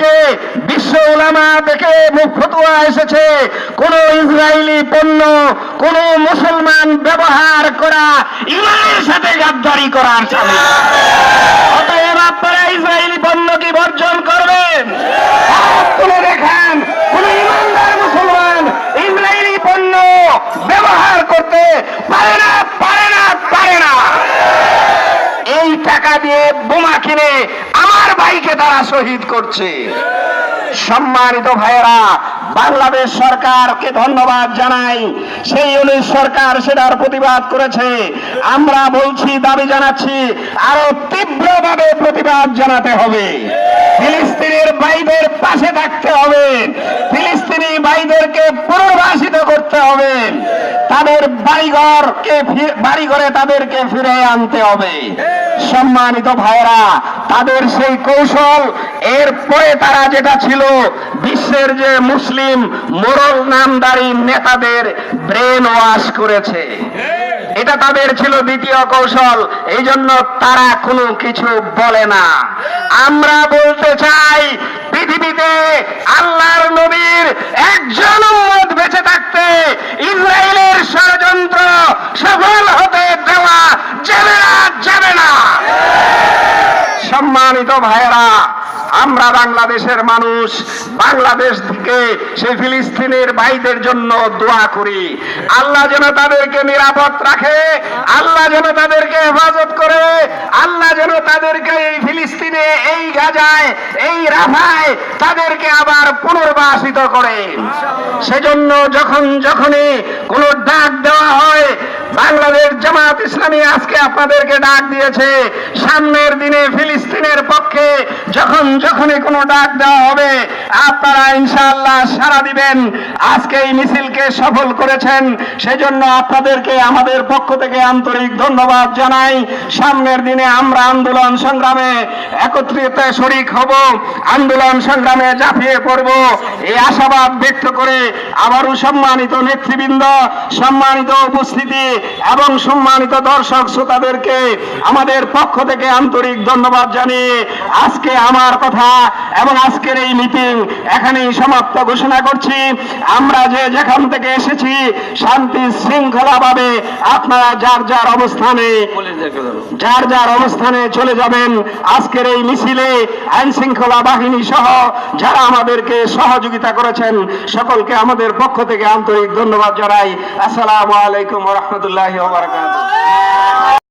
আজকে বিশ্ব উলামা থেকে ফতুয়া এসেছে। কোন ইসরায়েলি পণ্য, কোন মুসলমান ব্যবহার করা, ইমানের সাথে গাদ্দারি করার সাথে। অতএব আপনারা ইসরায়েলি পণ্য কি বর্জন করবেন? তুলে দেখেন, কোন ইমানদার মুসলমান ইসরায়েলি পণ্য ব্যবহার করতে পারে না পারে না পারে না। এই টাকা দিয়ে বোমা কিনে ভাইকে তারা শহীদ করছে। সম্মানিত ভাইয়েরা, বাংলাদেশ সরকারকে ধন্যবাদ জানাই। সেই অনুযায়ী সরকার সেটার প্রতিবাদ করেছে। আমরা বলছি, দাবি জানাচ্ছি, আরও তীব্রভাবে প্রতিবাদ জানাতে হবে। ফিলিস্তিনের ভাইদের পাশে থাকতে হবে। ফিলিস্তিনি ভাইদেরকে পুনর্বাসিত করতে হবে। তাদের বাড়িঘরকে বাড়িঘরে তাদেরকে ফিরে আনতে হবে। সম্মানিত ভাইরা তাদের সেই কৌশল। এরপরে তারা যেটা ছিল, বিশ্বের যে মুসলিম মোরল নামদারি নেতাদের ব্রেন ওয়াশ করেছে। এটা তাদের ছিল দ্বিতীয় কৌশল এই জন্য তারা কোনো কিছু বলে না। আমরা বলতে চাই সম্মানিত ভাইয়েরা, আমরা বাংলাদেশের মানুষ, বাংলাদেশ থেকে সেই ফিলিস্তিনের ভাইদের জন্য দোয়া করি। আল্লাহ যেন তাদেরকে নিরাপদ রাখে, আল্লাহ যেন তাদেরকে হেফাজত করে, আল্লাহ যেন তাদেরকে এই ফিলিস্তিনে, এই গাজায়, এই রাফায় তাদেরকে আবার পুনর্বাসিত করে। সেজন্য যখন যখনই কোনো ডাক দেওয়া হয় বাংলাদেশ জামাত ইসলামী আজকে আপনাদেরকে ডাক দিয়েছে, সামনের দিনে ফিলিস্তিনের পক্ষে যখন যখনই কোনো ডাক দেওয়া হবে আপনারা ইনশাআল্লাহ সারা দিবেন। আজকে এই মিছিলকে সফল করেছেন, সেজন্য আপনাদেরকে আমাদের পক্ষ থেকে আন্তরিক ধন্যবাদ জানাই। সামনের দিনে আমরা আন্দোলন সংগ্রামে একত্রিত শরিক হব, আন্দোলন সংগ্রামে ঝাঁপিয়ে পড়ব। এই আশাবাদ ব্যক্ত করে আবারও সম্মানিত নেতৃবৃন্দ, সম্মানিত উপস্থিতি এবং সম্মানিত দর্শক শ্রোতাদেরকে আমাদের পক্ষ থেকে আন্তরিক ধন্যবাদ জানিয়ে আজকে আমার কথা এবং আজকের এই মিটিং এখানেই সমাপ্ত ঘোষণা করছি। আমরা যে যেখান থেকে এসেছি, শান্তি শৃঙ্খলা ভাবে আপনারা যার যার অবস্থানে, যার যার অবস্থানে চলে যাবেন। আজকের এই মিছিলে আইন শৃঙ্খলা বাহিনী সহ যারা আমাদেরকে সহযোগিতা করেছেন, সকলকে আমাদের পক্ষ থেকে আন্তরিক ধন্যবাদ জানাই। আসসালামু আলাইকুম রহমতুল্লাহ